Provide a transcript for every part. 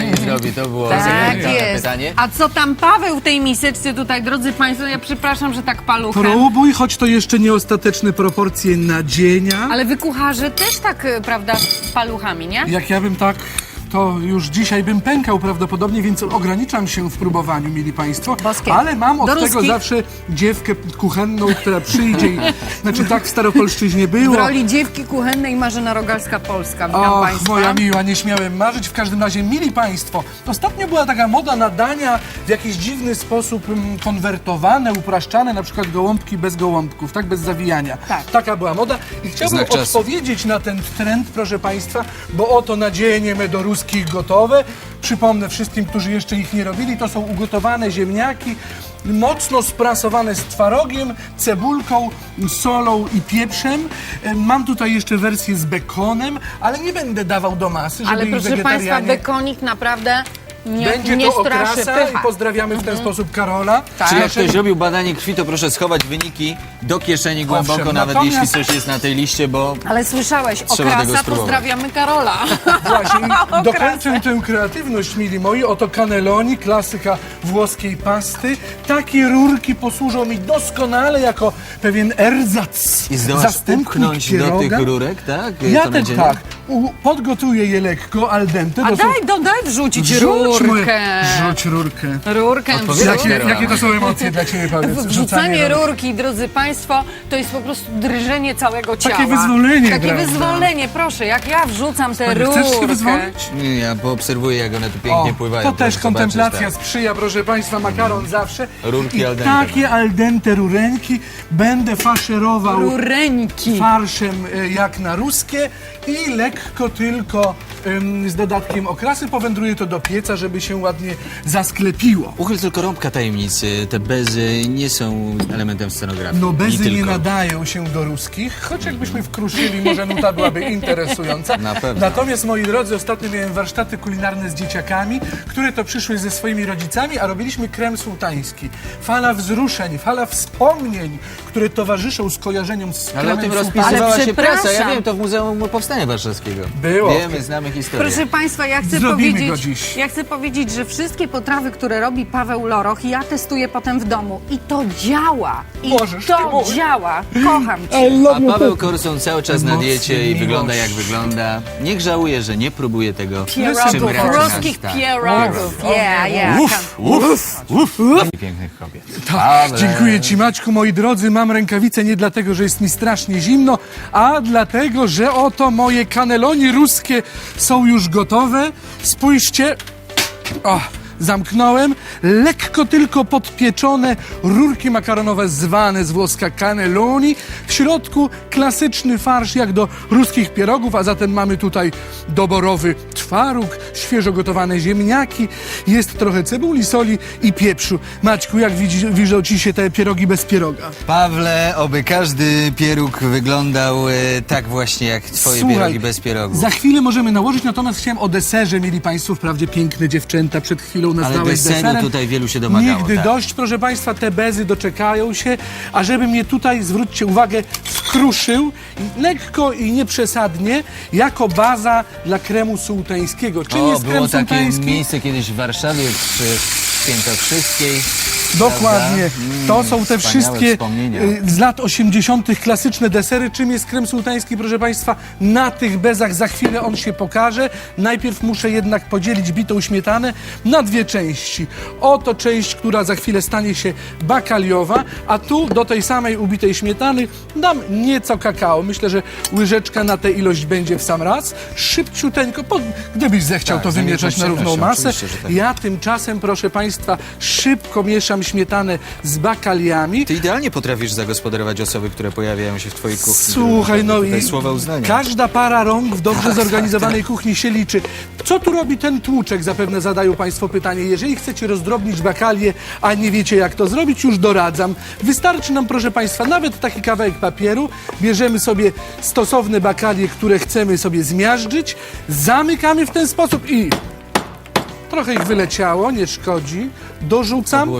pani zrobi? To było Tak zagadnione jest. pytanie. A co tam Paweł w tej miseczce tutaj, drodzy Państwo? Ja przepraszam, że tak paluchem. Próbuj, choć to jeszcze nie ostateczne proporcje nadzienia. Ale wy kucharze też tak, y, prawda, paluchami, nie? Jak ja bym tak, to już dzisiaj bym pękał prawdopodobnie, więc ograniczam się w próbowaniu, mili Państwo. Boskie. Ale mam od Do tego ruskich. zawsze dziewkę kuchenną, która przyjdzie i... Znaczy tak w Staropolszczyźnie W było. roli dziewki kuchennej Marzena Rogalska-Polska. Witam Och, Państwa. moja miła, nie śmiałem marzyć. W każdym razie, mili Państwo, ostatnio była taka moda na dania w jakiś dziwny sposób mm, konwertowane, upraszczane, na przykład gołąbki bez gołąbków, tak, bez zawijania. Tak. Taka była moda i chciałbym Znak czasu. odpowiedzieć na ten trend, proszę Państwa, bo oto nadzienie gotowe. Przypomnę wszystkim, którzy jeszcze ich nie robili, to są ugotowane ziemniaki, mocno sprasowane z twarogiem, cebulką, solą i pieprzem. E, Mam tutaj jeszcze wersję z bekonem, ale nie będę dawał do masy, żeby Ale ich proszę Państwa, wegetarianie... bekonik naprawdę nie, Będzie nie to straszy okrasa i pycha. pozdrawiamy w ten sposób Karola. Tak. Czy jak Naszego- ktoś robił badanie krwi, to proszę schować wyniki do kieszeni głęboko, Owszem, nawet natomiast- jeśli coś jest na tej liście, bo Ale słyszałeś, Trzeba tego okrasa, spróbować. pozdrawiamy Karola. Właśnie, i dokończę tę kreatywność, mili moi. Oto cannelloni, klasyka włoskiej pasty. Takie rurki posłużą mi doskonale jako pewien erzac. i zdołasz zastępnik upchnąć do pieroga. tych rurek, tak? Ja To też nadzienie? tak. U, podgotuję je lekko, al dente. A to są- daj, do, daj wrzucić Wrzuć rurkę. moje- Rzuć rurkę. Rurkę Odpowiedź wrzuć. Jakie, jakie to są emocje dla Ciebie, powiedz? Wrzucanie Rzucanie rurki. rurki, drodzy Państwo, to jest po prostu drżenie całego ciała. Takie wyzwolenie, Takie prawda? wyzwolenie, proszę, jak ja wrzucam tę Panie, rurkę. Chcesz się wyzwolić? Nie, Ja poobserwuję, jak one tu pięknie O, pływają. to też kontemplacja zobaczyć, tak. sprzyja, proszę Państwa, makaron zawsze. Rurki I al dente. takie al dente rurenki będę faszerował Rureńki. farszem e, jak na ruskie i lekko tylko em, z dodatkiem okrasy powędruje to do pieca, żeby się ładnie zasklepiło. Uchyl tylko rąbka tajemnicy. Te bezy nie są elementem scenografii. No bezy nie, tylko. nadają się do ruskich, choć jakbyśmy wkruszyli, może nuta byłaby interesująca. Na pewno. Natomiast, moi drodzy, ostatnio miałem warsztaty kulinarne z dzieciakami, które to przyszły ze swoimi rodzicami, a robiliśmy krem sułtański. Fala wzruszeń, fala wspomnień, które towarzyszą skojarzeniom z Ale o kremem tym sułtańskim. rozpisywała Ale się prasa. Ja przepraszam. wiem, to w Muzeum Powstania Warszawskiego. Było. Wiemy, znamy historię. Proszę Państwa, ja chcę, Zrobimy powiedzieć, go dziś. ja chcę powiedzieć, że wszystkie potrawy, które robi Paweł Loroch, ja testuję potem w domu. I to działa. I Możesz, ty to możesz. działa. Kocham Cię. A Paweł Korson cały czas na Emocje, diecie i miłość. wygląda jak wygląda. Niech żałuje, że nie próbuje tego czym Pierogów, raczy nas, ruskich tak. pierogów. Yeah, yeah. I pięknych kobiet. Tak, Ale- dziękuję Ci Maćku, moi drodzy. Mam rękawice nie dlatego, że jest mi strasznie zimno, a dlatego, że oto moje kaneloni ruskie są już gotowe. Spójrzcie. O, zamknąłem. Lekko tylko podpieczone rurki makaronowe zwane z włoska cannelloni. W środku klasyczny farsz jak do ruskich pierogów, a zatem mamy tutaj doborowy twaróg, świeżo gotowane ziemniaki, jest trochę cebuli, soli i pieprzu. Maćku, jak widzi, widzą Ci się te pierogi bez pieroga? Pawle, oby każdy pieróg wyglądał e, tak właśnie jak twoje pierogi bez pierogów. za chwilę możemy nałożyć, natomiast chciałem o deserze, mieli Państwo, wprawdzie piękne dziewczęta przed chwilą Ale nazwałeś deseru deserem. tutaj wielu się domagało. Nigdy tak. dość, proszę Państwa, te bezy doczekają się, a żeby mnie tutaj, zwróćcie uwagę, wkruszył lekko i nieprzesadnie jako baza dla kremu sułtańskiego. Czym O, jest krem było takie sułtański? miejsce kiedyś w Warszawie przy Świętokrzyskiej. Dokładnie. Prawda? To Mm, są te wszystkie y, z lat 80. klasyczne desery. Czym jest krem sułtański, proszę Państwa? Na tych bezach za chwilę on się pokaże. Najpierw muszę jednak podzielić bitą śmietanę na dwie części. Oto część, która za chwilę stanie się bakaliowa, a tu do tej samej ubitej śmietany dam nieco kakao. Myślę, że łyżeczka na tę ilość będzie w sam raz. Szybciuteńko, pod, gdybyś zechciał Tak, to za wymieszać na równą masę. oczywiście, że tak. Ja tymczasem, proszę Państwa, szybko mieszam śmietanę z bakaliami. Ty idealnie potrafisz zagospodarować osoby, które pojawiają się w twojej kuchni. Słuchaj, no i słowa uznania. każda para rąk w dobrze zorganizowanej kuchni się liczy. Co tu robi ten tłuczek? Zapewne zadają Państwo pytanie. Jeżeli chcecie rozdrobnić bakalię, a nie wiecie jak to zrobić, już doradzam. Wystarczy nam, proszę Państwa, nawet taki kawałek papieru. Bierzemy sobie stosowne bakalie, które chcemy sobie zmiażdżyć. Zamykamy w ten sposób i... Trochę ich wyleciało, nie szkodzi. Dorzucam.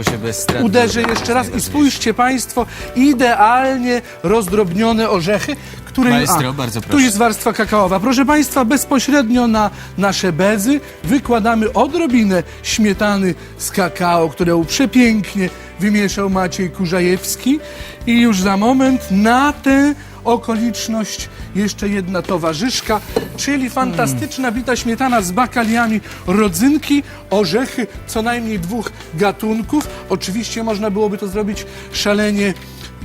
Uderzę jeszcze raz i spójrzcie Państwo, idealnie rozdrobnione orzechy, której... Maestro, bardzo Tu proszę. jest warstwa kakaowa. Proszę Państwa, bezpośrednio na nasze bezy wykładamy odrobinę śmietany z kakao, którą przepięknie wymieszał Maciej Kurzajewski i już za moment na tę okoliczność jeszcze jedna towarzyszka, czyli fantastyczna bita śmietana z bakaliami rodzynki, orzechy co najmniej dwóch gatunków. Oczywiście można byłoby to zrobić szalenie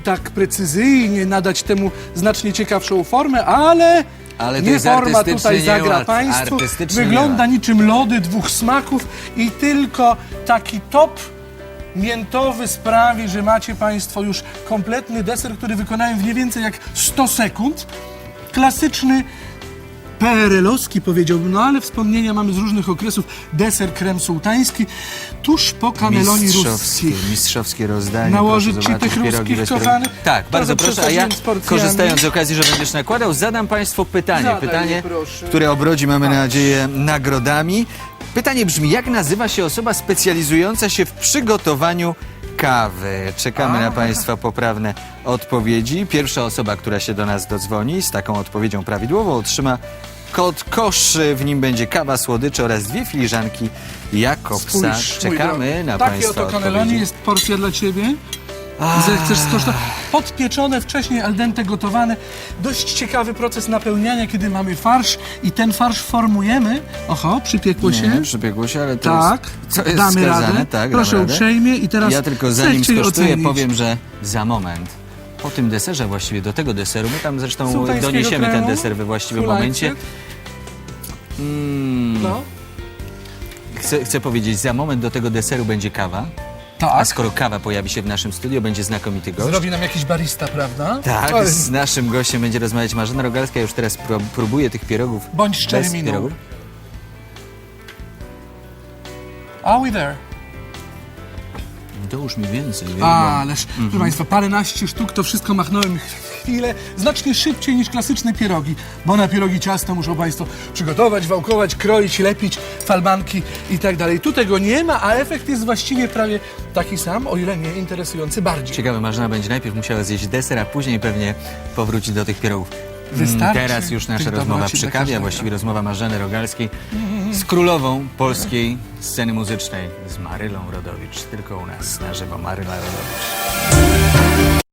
tak precyzyjnie, nadać temu znacznie ciekawszą formę, ale, Ale nie forma tutaj zagra nieład- Państwu. Wygląda niczym lody dwóch smaków i tylko taki top miętowy sprawi, że macie Państwo już kompletny deser, który wykonałem w nie więcej jak 100 sekund. Klasyczny PRL-owski powiedziałbym, no ale wspomnienia mamy z różnych okresów. Deser krem sułtański, tuż po Mistrzowskie, ruskich. mistrzowskie rozdanie. Nałożyć ci tych ruskich, kochany? Tak, bardzo proszę. A ja, korzystając z okazji, że będziesz nakładał, zadam Państwu pytanie. Zadaj pytanie, proszę. które obrodzi, mamy nadzieję, nagrodami. Pytanie brzmi, jak nazywa się osoba specjalizująca się w przygotowaniu kawy? Czekamy na Państwa poprawne odpowiedzi. Pierwsza osoba, która się do nas dodzwoni z taką odpowiedzią prawidłową otrzyma kod kosz. W nim będzie kawa, słodycze oraz dwie filiżanki Jakobsa. Spójrz, mój Czekamy drogi. na Takie Państwa oto odpowiedzi. jest porcja dla Ciebie. Zechcesz skosztować. Podpieczone, wcześniej al dente gotowane. Dość ciekawy proces napełniania, kiedy mamy farsz i ten farsz formujemy. Oho, przypiekło się. Nie, przybiegło się, ale to Tak, jest, co jest damy wskazane. radę. Tak, Proszę radę. uprzejmie i teraz Ja tylko zanim skosztuję, ocenić. powiem, że za moment. Po tym deserze właściwie, do tego deseru, my tam zresztą Sułtańskiego doniesiemy ten kremu, deser we właściwym momencie. Mm, No, chcę, chcę powiedzieć, za moment do tego deseru będzie kawa. A tak. skoro kawa pojawi się w naszym studio, będzie znakomity gość. Zrobi nam jakiś barista, prawda? Tak, z naszym gościem będzie rozmawiać Marzena Rogalska. Ja już teraz pró- próbuję tych pierogów. Bądź szczery bez miną. pierogów. Are we there? To już mi więcej. wie, bo- Ależ, Mhm. proszę Państwa, paręnaście sztuk, to wszystko machnąłem chwilę, znacznie szybciej niż klasyczne pierogi, bo na pierogi ciasto muszą Państwo przygotować, wałkować, kroić, lepić, falbanki i tak dalej. Tu tego nie ma, a efekt jest właściwie prawie taki sam, o ile nie interesujący bardziej. Ciekawe, Marzena będzie najpierw musiała zjeść deser, a później pewnie powróci do tych pierogów. Mm, Wystarczy Teraz już nasza tych rozmowa dobroci przy dla kawie, a każdego. właściwie rozmowa Marzeny Rogalskiej z królową polskiej sceny muzycznej, z Marylą Rodowicz. Tylko u nas na żywo Maryla Rodowicz.